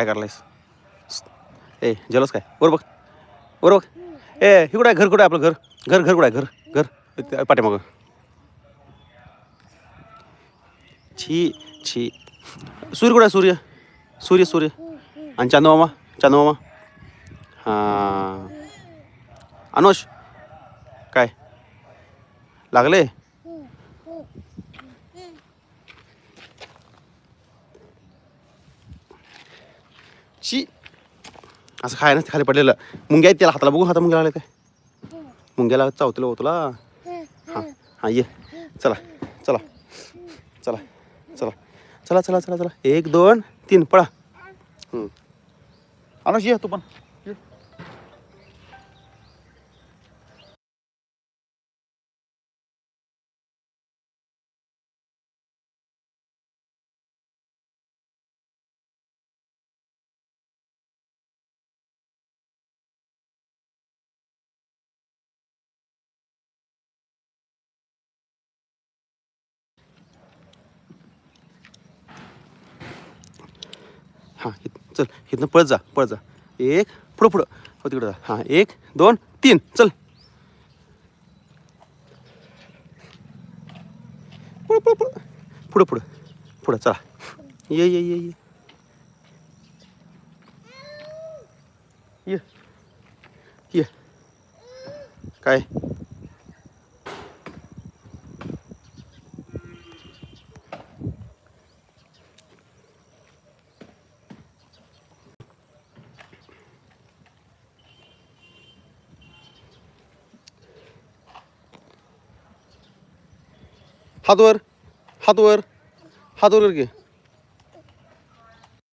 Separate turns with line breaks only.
काय करलायस ए जेलस काय? वर बघ. वर बघ. ए हे कुठं आहे? घर कुठं आहे आपलं घर? घर घर कुठं आहे? घर घर. पाठीमागं. छी छी. सूर्य कुठं आहे? सूर्य. सूर्य सूर्य. आणि चांदमामा चांदमामा हां. अनुष? काय? लागले शी. असं खाय नसते खाली पडलेलं. मुंग्या आहेत त्याला हाताला बघू हाता मुंग्या लागले काय? मुंग्याला चावतील हो तुला. हां हां ये. चला चला चला चला चला चला चला चला. एक दोन तीन पळा. हम्म. अनुष ये तू पण. हां चल इथनं पळत जा पळत जा. एक पुढं पुढं. हो तिकडं जा. हां एक दोन तीन. चल. पुढं पुढं पुढं. पुढं पुढं. पुढं चला. ये ये ये ये. ये. ये. काय? हात वर हात वर हात वर घे.